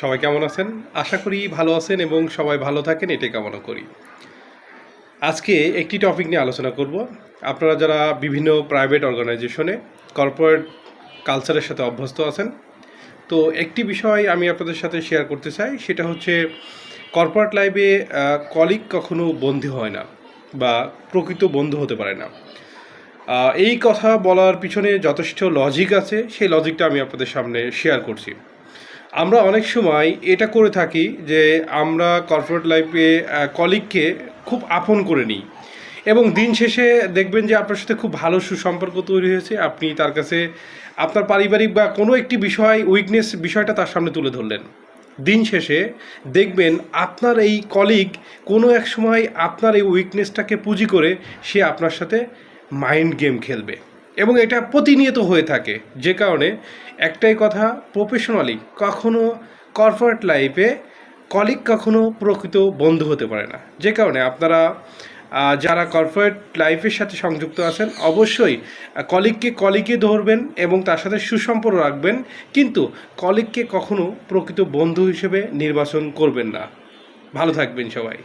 সবাই কেমন আছেন? আশা করি ভালো আছেন এবং সবাই ভালো থাকেন, এটাই কামনা করি। আজকে একটি টপিক নিয়ে আলোচনা করব। আপনারা যারা বিভিন্ন প্রাইভেট অর্গানাইজেশনে কর্পোরেট কালচারের সাথে অভ্যস্ত আছেন, তো একটি বিষয় আমি আপনাদের সাথে শেয়ার করতে চাই, সেটা হচ্ছে কর্পোরেট লাইফে কলিগ কখনো বন্ধু হয় না বা প্রকৃত বন্ধু হতে পারে না। এই কথা বলার পিছনে যথেষ্ট লজিক আছে, সেই লজিকটা আমি আপনাদের সামনে শেয়ার করছি। আমরা অনেক সময় এটা করে থাকি যে আমরা কর্পোরেট লাইফে কলিগকে খুব আপন করে নিই। এবং দিন শেষে দেখবেন যে আপনার সাথে খুব ভালো সুসম্পর্ক তৈরি হয়েছে। আপনি তার কাছে আপনার পারিবারিক বা কোনো একটি বিষয় উইকনেস বিষয়টা তার সামনে তুলে ধরলেন। দিন শেষে দেখবেন আপনার এই কলিগ কোনো এক সময় আপনার এই উইকনেসটাকে পুঁজি করে সে আপনার সাথে মাইন্ড গেম খেলবে। এবং এটা প্রতিনিয়ত হয়ে থাকে। যে কারণে একটাই কথা প্রফেশনালি কখনো কর্পোরেট লাইফে কলিগ কখনো প্রকৃত বন্ধু হতে পারে না। যে কারণে আপনারা যারা কর্পোরেট লাইফের সাথে সংযুক্ত আছেন, অবশ্যই কলিগকে কলিগে ধরবেন এবং তার সাথে সুসম্পর্ক রাখবেন, কিন্তু কলিগকে কখনো প্রকৃত বন্ধু হিসেবে নির্বাচন করবেন না। ভালো থাকবেন সবাই।